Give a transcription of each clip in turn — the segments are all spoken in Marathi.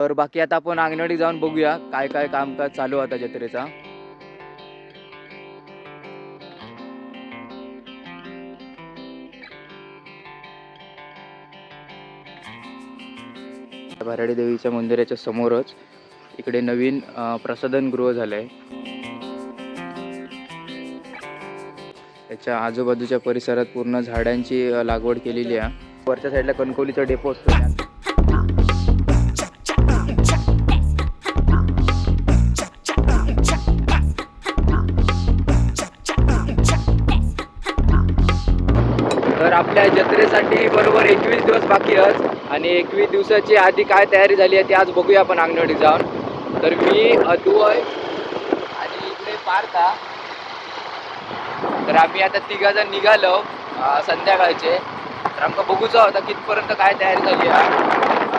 तर बाकी आता आपण अंगणवाडी जाऊन बघूया काय काय कामकाज चालू आता जत्रेचा. भराडी देवीच्या मंदिराच्या समोरच इकडे नवीन प्रसादन प्रसाधन गृह झालंय. त्याच्या आजूबाजूच्या परिसरात पूर्ण झाडांची लागवड केलेली आहे. वरच्या साईडला कणकवलीचा डेपो असतो साठी बरोबर एकवीस दिवस बाकी आहेत. आणि एकवीस दिवसाची आधी काय तयारी झाली आहे ती आज बघूया आपण अंगणवाडी जाऊन. तर मी अद्वय आणि इकडे पार्था. तर आम्ही आता तिघा जण निघालो संध्याकाळचे. तर आमका बघूचा होता कितपर्यंत काय तयारी झाली आहे.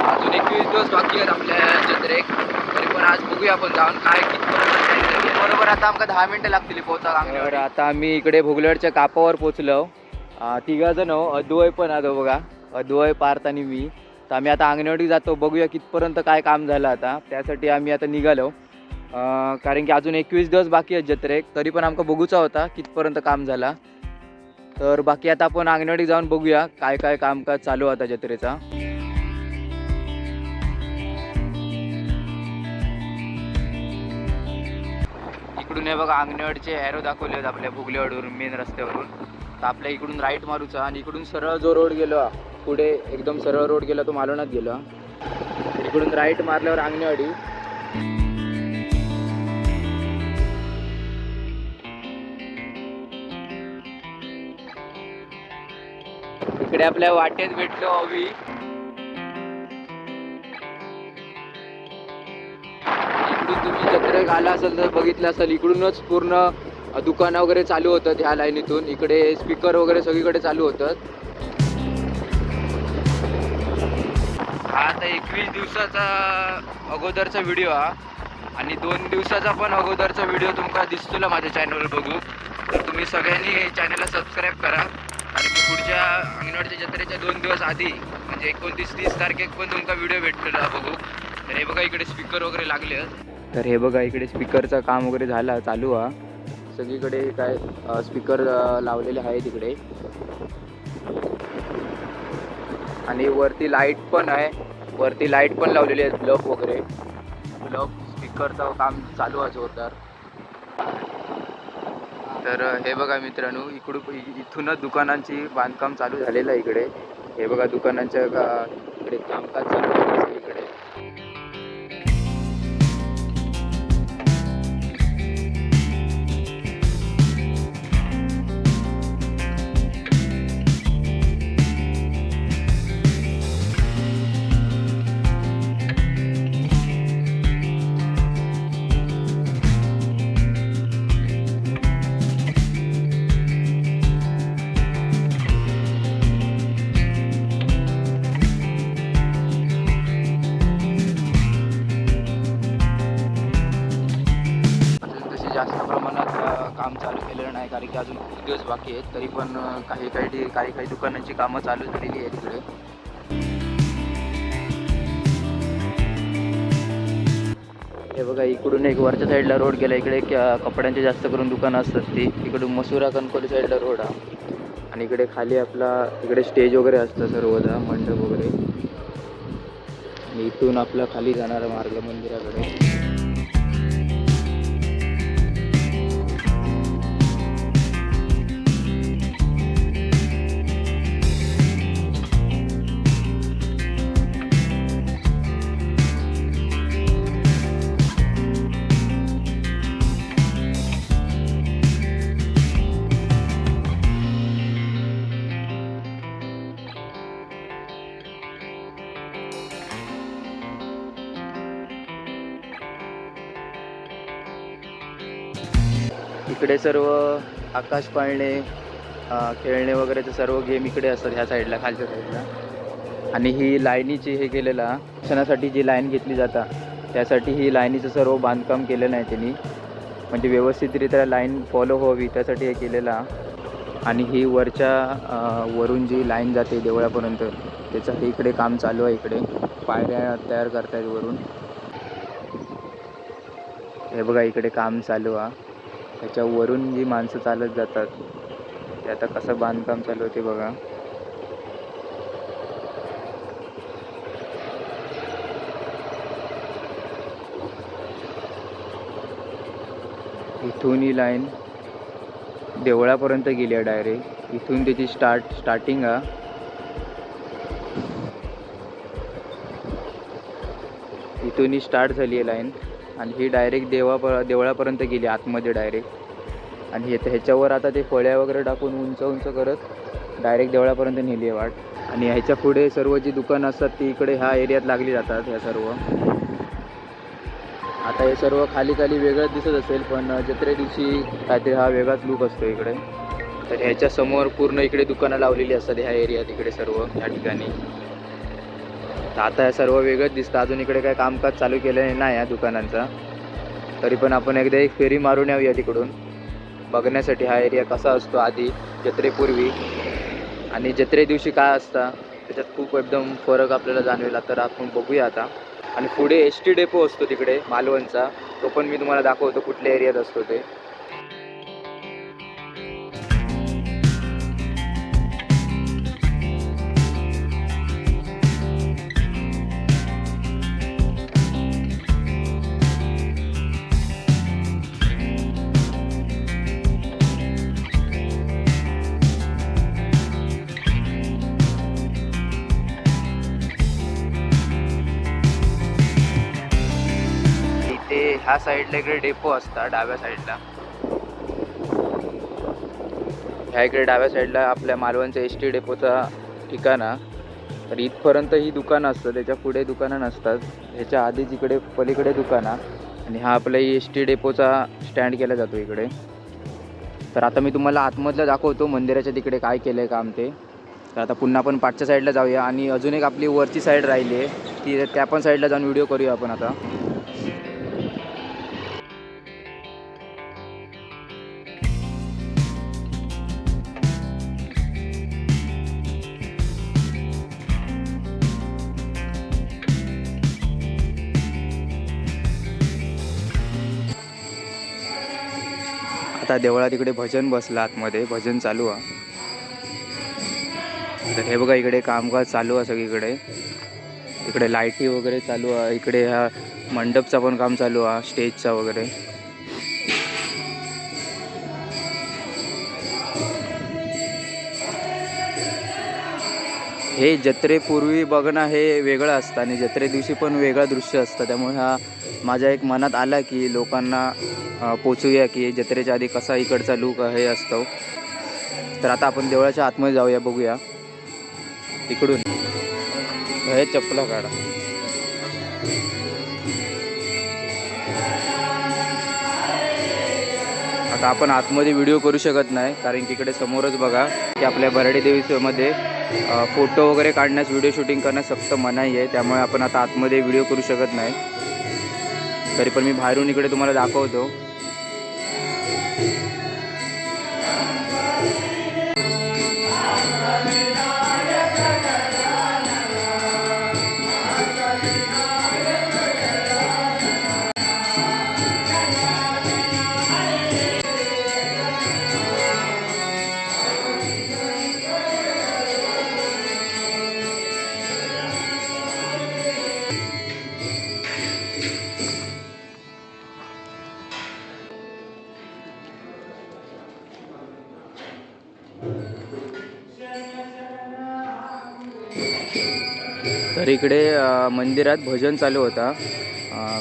अजून एकवीस दिवस बाकी आहेत आपल्या जत्रेक तरी पण आज बघूया आपण जाऊन काय कितपर्यंत तयारी झाली बरोबर आता आमका दहा मिनटं लागतील पोहोचा अंगणवाडी आता आम्ही इकडे भोगलवाडच्या कापावर पोचलो तिघा जण हो. अद्वय पण आलो हो बघा. अद्वय पार्थ आणि मी. तर आम्ही आता अंगणवाडी जातो. बघूया कितपर्यंत काय काम झालं आता. त्यासाठी आम्ही आता निघालो. कारण की अजून एकवीस दिवस बाकी आहेत जत्रेक तरी पण आमका बघूचा होता कितपर्यंत काम झाला. तर बाकी आता आपण अंगणवाडी जाऊन बघूया काय काय कामकाज चालू आता जत्रेचा. इकडून हे बघा अंगणवाडीचे ॲरो दाखवले आहेत आपल्या भुगलेवाडीवरून मेन रस्त्यावरून. तर आपल्या इकडून राईट मारूचा आणि इकडून सरळ जो रोड गेलो पुढे एकदम सरळ रोड गेला तो मालवणात गेलो. इकडून राईट मारल्यावर अंगणेवाडी. इकडे आपल्या वाटेत भेटलो अवी इकडून तुम्ही जत्रेक आला असेल तर बघितलं असेल इकडूनच पूर्ण दुकानं वगैरे चालू होतात ह्या लाईनीतून. इकडे स्पीकर वगैरे सगळीकडे चालू होतात हा आता एकवीस दिवसाचा अगोदरचा व्हिडिओ हा. आणि दोन दिवसाचा पण अगोदरचा व्हिडिओ तुमका दिसतो माझ्या चॅनलवर बघू तर तुम्ही सगळ्यांनी चॅनलला सबस्क्राईब करा. आणि की पुढच्या अंगणवाडीच्या जत्रेच्या दोन दिवस आधी म्हणजे एकोणतीस तीस तारखेक पण तुमचा व्हिडिओ भेटलेला बघू. तर हे बघा इकडे स्पीकर वगैरे लागले. तर हे बघा इकडे स्पीकरचं काम वगैरे झालं चालू हा. सगळीकडे काय स्पीकर लावलेले आहे तिकडे आणि वरती लाइट पण आहे. वरती लाइट पण लावलेली आहे ब्लफ वगैरे. ब्लफ स्पीकरचं काम चालू आहे जोरदार. तर हे बघा मित्रांनो इकडून इ- इथूनच दुकानांची बांधकाम चालू झालेलं आहे इकडे. हे बघा दुकानांच्या का- इकडे कामकाज चालू जास्त प्रमाणात काम चालू केलेलं नाही कारण की अजून खूप दिवस बाकी आहेत तरी पण काही काही काही काही दुकानांची कामं चालू झालेली आहेत इकडे. हे बघा इकडून एक वरच्या साईडला रोड गेला. इकडे कपड्यांचे जास्त करून दुकानं असतात ती. इकडून मसुरा कणकोली साईडला रोड हा. आणि इकडे खाली आपला इकडे स्टेज वगैरे असतं सर्वदा मंडप वगैरे. आणि इथून आपला खाली जाणारा मार्ग मंदिराकडे. इकडे सर्व आकाश पाळणे खेळणे वगैरेचे सर्व गेम इकडे असतात ह्या साईडला खालच्या साईडला आणि ही लाईनीची हे केलेला शिक्षणासाठी जी लाईन घेतली जाता त्यासाठी ही लाईनीचं सर्व बांधकाम केलेलं आहे त्यांनी. म्हणजे व्यवस्थितरित्या लाईन फॉलो व्हावी त्यासाठी हे केलेला. आणि ही वरच्या वरून जी लाईन जाते देवळापर्यंत त्याचं हे इकडे काम चालू आहे इकडे. पायऱ्या तयार करतायत वरून. हे बघा इकडे काम चालू आहे. त्याच्यावरून जी माणसं चालत जातात ते आता कसं बांधकाम चालू होते बघा. इथून ही लाईन देवळापर्यंत गेली आहे डायरेक्ट इथून त्याची स्टार्ट स्टार्टिंग हा. इथून ही स्टार्ट झाली आहे लाईन. आणि ही डायरेक्ट देवा देवळापर्यंत गेली आतमध्ये डायरेक्ट आणि हे ह्याच्यावर आता ते फळ्या वगैरे टाकून उंच उंच करत डायरेक्ट देवळापर्यंत नेली आहे वाट. आणि ह्याच्या पुढे सर्व जी दुकानं असतात ती इकडे ह्या एरियात लागली जातात ह्या सर्व. आता हे सर्व खाली खाली वेगळंच दिसत असेल पण जत्रे दिवशी काहीतरी हा वेगळाच लूक असतो इकडे. तर ह्याच्या समोर पूर्ण इकडे दुकानं लावलेली असतात ह्या एरियात इकडे सर्व ह्या ठिकाणी. आता हे सर्व वेगळंच दिसतं. अजून इकडे काय कामकाज चालू केलं नाही या दुकानांचा. तरी पण आपण एकदा एक फेरी मारून येऊया तिकडून. बघण्यासाठी हा एरिया कसा असतो आधी जत्रेपूर्वी. आणि जत्रे दिवशी काय असतं त्याच्यात खूप एकदम फरक आपल्याला जाणवेल. तर आपण बघूया आता. आणि पुढे एस टी डेपो असतो तिकडे मालवणचा. तो पण मी तुम्हाला दाखवतो कुठल्या एरियात असतो ते. ह्या साईडला इकडे डेपो असता डाव्या साईडला. ह्या इकडे डाव्या साईडला आपल्या मालवणच्या एस टी डेपोचा ठिकाणा. तर इथपर्यंत ही दुकानं असतं त्याच्या पुढे दुकानं नसतात. ह्याच्या आधीच इकडे पलीकडे दुकानं आणि हा आपला एस टी डेपोचा स्टँड केला जातो इकडे. तर आता मी तुम्हाला आतमधलं दाखवतो मंदिराच्या तिकडे काय केलं आहे काम ते. तर आता पुन्हा आपण पाठच्या साईडला जाऊया आणि अजून एक आपली वरची साईड राहिली आहे ती त्या पण साईडला जाऊन व्हिडिओ करूया आपण आता. आता देवळात इकडे भजन बसलं आतमध्ये भजन चालू आहे. तर हे बघा इकडे कामकाज चालू आहे सगळीकडे. इकडे लाईटी वगैरे चालू आहे इकडे ह्या मंडपचा पण काम चालू आहे स्टेजचा वगैरे. हे जत्रेपूर्वी बघणं हे वेगळं असतं आणि जत्रे दिवशी पण वेगळं दृश्य असतं. त्यामुळे हा माझ्या एक मनात आला की लोकांना पोचूया की जत्रेच्या आधी कसा इकडचा लूक हे असतो. तर आता आपण देवळाच्या आतमध्ये जाऊया बघूया. इकडून. हे चपला काढा. आता आपण आतमध्ये व्हिडिओ करू शकत नाही कारण की इकडे समोरच बघा की आपल्या बराडी देवीमध्ये फोटो वगैरे काढण्यास व्हिडिओ शूटिंग करण्यास सक्त मनाई आहे. त्यामुळे आपण आता आतमध्ये व्हिडिओ करू शकत नाही. तरी पण मी बाहेरून इकडे तुम्हाला दाखवतो. इकडे मंदिरात भजन चालू होता.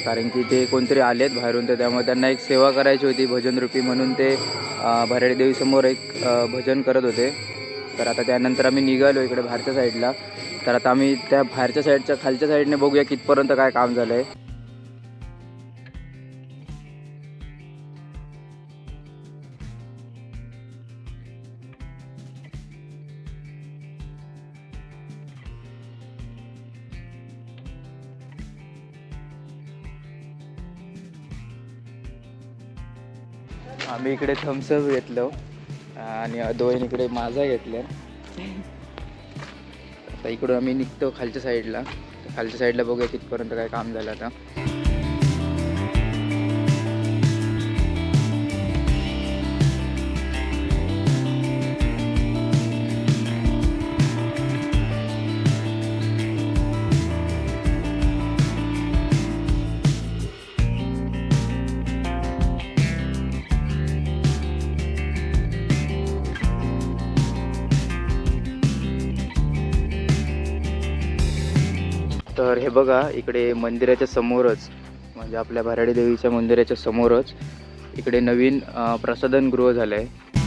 कारण की ते कोणतरी आलेत बाहेरून तर त्यामुळे त्यांना एक सेवा करायची होती भजनरूपी म्हणून ते अ, देवीसमोर एक भजन करत होते. तर आता त्यानंतर आम्ही निघालो इकडे बाहेरच्या साईडला तर आता आम्ही त्या बाहेरच्या साईडच्या खालच्या साईडने बघूया कितपर्यंत काय काम झालं आहे मी इकडे थम्सअप घेतलो. आणि अदोईन इकडे माझा घेतल्या आता इकडून आम्ही निघतो खालच्या साईडला खालच्या साईडला बघूया तिथपर्यंत काय काम झालं आता. तर हे बघा इकडे मंदिराच्या समोरच म्हणजे आपल्या भराडी देवीच्या मंदिराच्या समोरच इकडे नवीन अं, गृह झालं आहे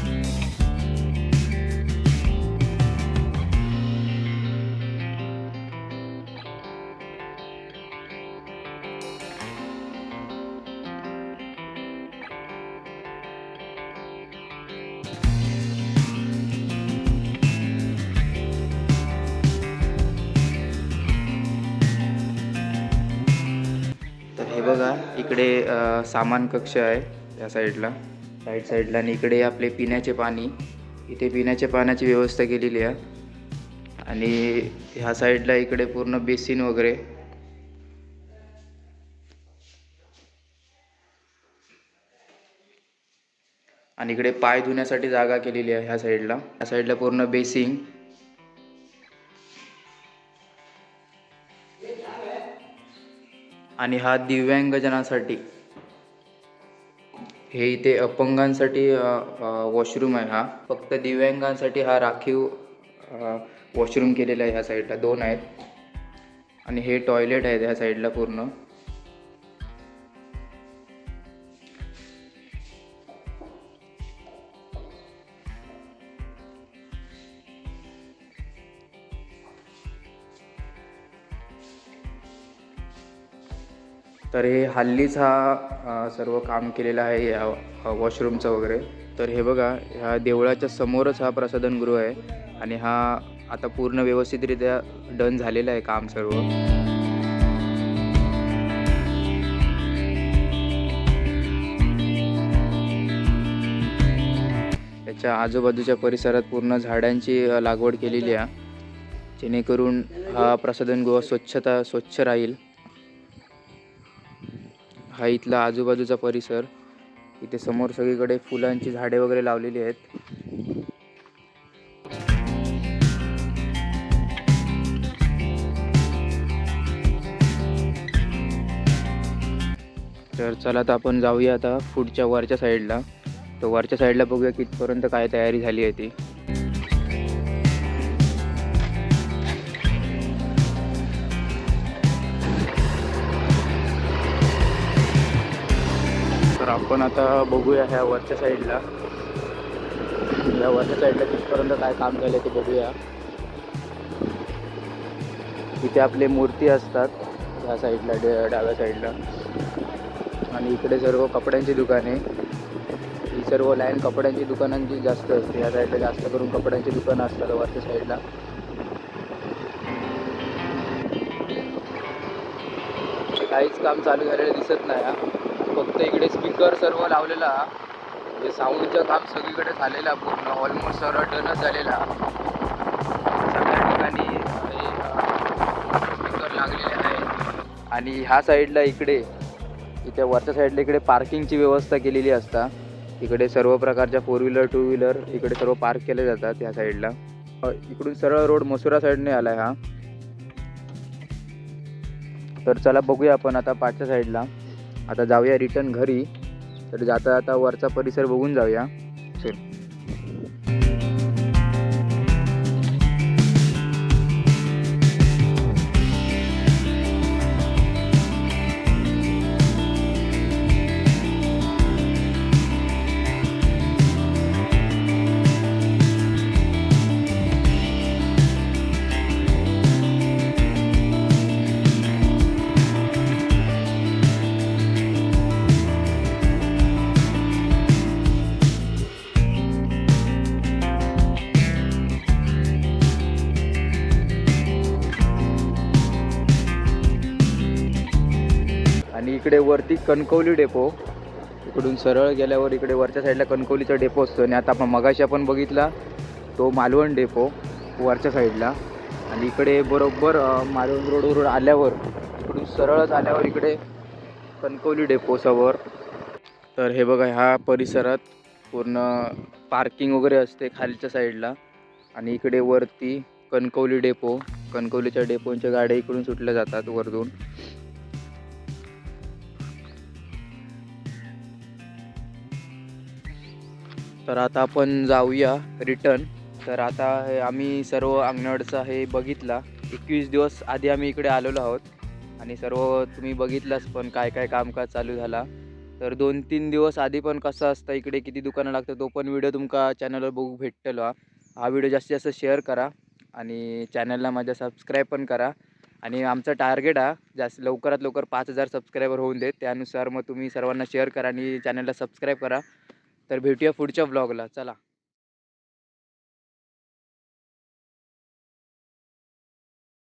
बघा इकडे सामान कक्ष आहे या साईडला. राईट साईडला आणि इकडे आपले पिण्याचे पाणी. इथे पिण्याच्या पाण्याची व्यवस्था केलेली आहे. आणि ह्या साईडला इकडे पूर्ण बेसिन वगैरे. आणि इकडे पाय धुण्यासाठी जागा केलेली आहे ह्या साईडला. ह्या साईडला पूर्ण बेसिंग आणि हा दिव्यांगजनांसाठी. हे इथे अपंगांसाठी वॉशरूम आहे हा. फक्त दिव्यांगांसाठी हा राखीव वॉशरूम केलेला आहे ह्या साईडला दोन आहेत. आणि हे टॉयलेट आहेत ह्या साईडला पूर्ण. तर हे हल्लीच हा सर्व काम केलेलं आहे या वॉशरूमचं वगैरे. तर हे बघा ह्या देवळाच्या समोरच हा प्रसाधनगृह आहे आणि हा आता पूर्ण व्यवस्थितरित्या डन झालेलं आहे काम सर्व. त्याच्या आजूबाजूच्या परिसरात पूर्ण झाडांची लागवड केलेली आहे. जेणेकरून हा प्रसाधनगृह स्वच्छता स्वच्छ राहील. हा इथला आजूबाजूचा परिसर. इथे समोर सगळीकडे फुलांची झाडे वगैरे लावलेली आहेत. तर चला आता आपण जाऊया आता पुढच्या वरच्या साईडला तर वरच्या साईडला बघूया कितपर्यंत काय तयारी झाली आहे ती. आपण आता बघूया ह्या वरच्या साईडला या वरच्या साईडला तिथपर्यंत काय काम झालं ते बघूया. इथे आपले मूर्ती असतात ह्या साईडला डाव्या साईडला आणि इकडे सर्व कपड्यांची दुकाने ही सर्व लाईन कपड्यांची दुकानांची जास्त असते. या साईडला जास्त करून कपड्यांची दुकानं असतात वरच्या साईडला काहीच काम चालू झालेलं दिसत नाही हा. फक्त इकडे स्पीकर सर्व लावलेला. म्हणजे साऊंडचं काम सगळीकडे झालेलं आहे पूर्ण. ऑलमोस्ट सर्व डनच झालेला सगळ्या ठिकाणी स्पीकर लागलेले आहे. आणि ह्या साईडला इकडे इथे वरच्या साईडला इकडे पार्किंगची व्यवस्था केलेली असता. इकडे सर्व प्रकारच्या फोर व्हीलर टू व्हीलर इकडे सर्व पार्क केले जातात ह्या साईडला इकडून सरळ रोड मसुरा साईडने आहे हा. तर चला बघूया आपण आता पाचच्या साईडला आता जाऊया रिटर्न घरी. तर जाता जाता वरचा परिसर बघून जाऊया. इकडे वरती कणकवली डेपो. इकडून सरळ गेल्यावर इकडे वरच्या साईडला कणकवलीचा डेपो असतो आणि आता आपण मगाशी आपण बघितला तो मालवण डेपो वरच्या साईडला. आणि इकडे बरोबर मालवण रोडवरून आल्यावर इकडून सरळच आल्यावर इकडे कणकवली डेपो समोर तर हे बघा ह्या परिसरात पूर्ण पार्किंग वगैरे असते खालच्या साईडला. आणि इकडे वरती कणकवली डेपो कणकवलीच्या डेपोच्या गाड्या इकडून सुटल्या जातात वरतून. तर आता आपण जाऊया रिटर्न तर आता हे आम्ही सर्व अंगणवाडचा हे बघितला. एकवीस दिवस आधी आम्ही इकडे आलेलो आहोत. आणि सर्व तुम्ही बघितलंच पण काय काय कामकाज चालू झाला. तर दोन तीन दिवस आधी पण कसं असतं इकडे किती दुकानं लागतं तो पण व्हिडिओ तुमका चॅनलवर बघू भेटतलो हा. हा व्हिडिओ जास्तीत जास्त शेअर करा आणि चॅनलला माझ्या सबस्क्राईब पण करा. आणि आमचं टार्गेट हा जास्त लवकरात लवकर पाच हजार सबस्क्रायबर होऊन देत. त्यानुसार मग तुम्ही सर्वांना शेअर करा आणि चॅनलला सबस्क्राईब करा. तर भेटूया पुढच्या ब्लॉगला चला.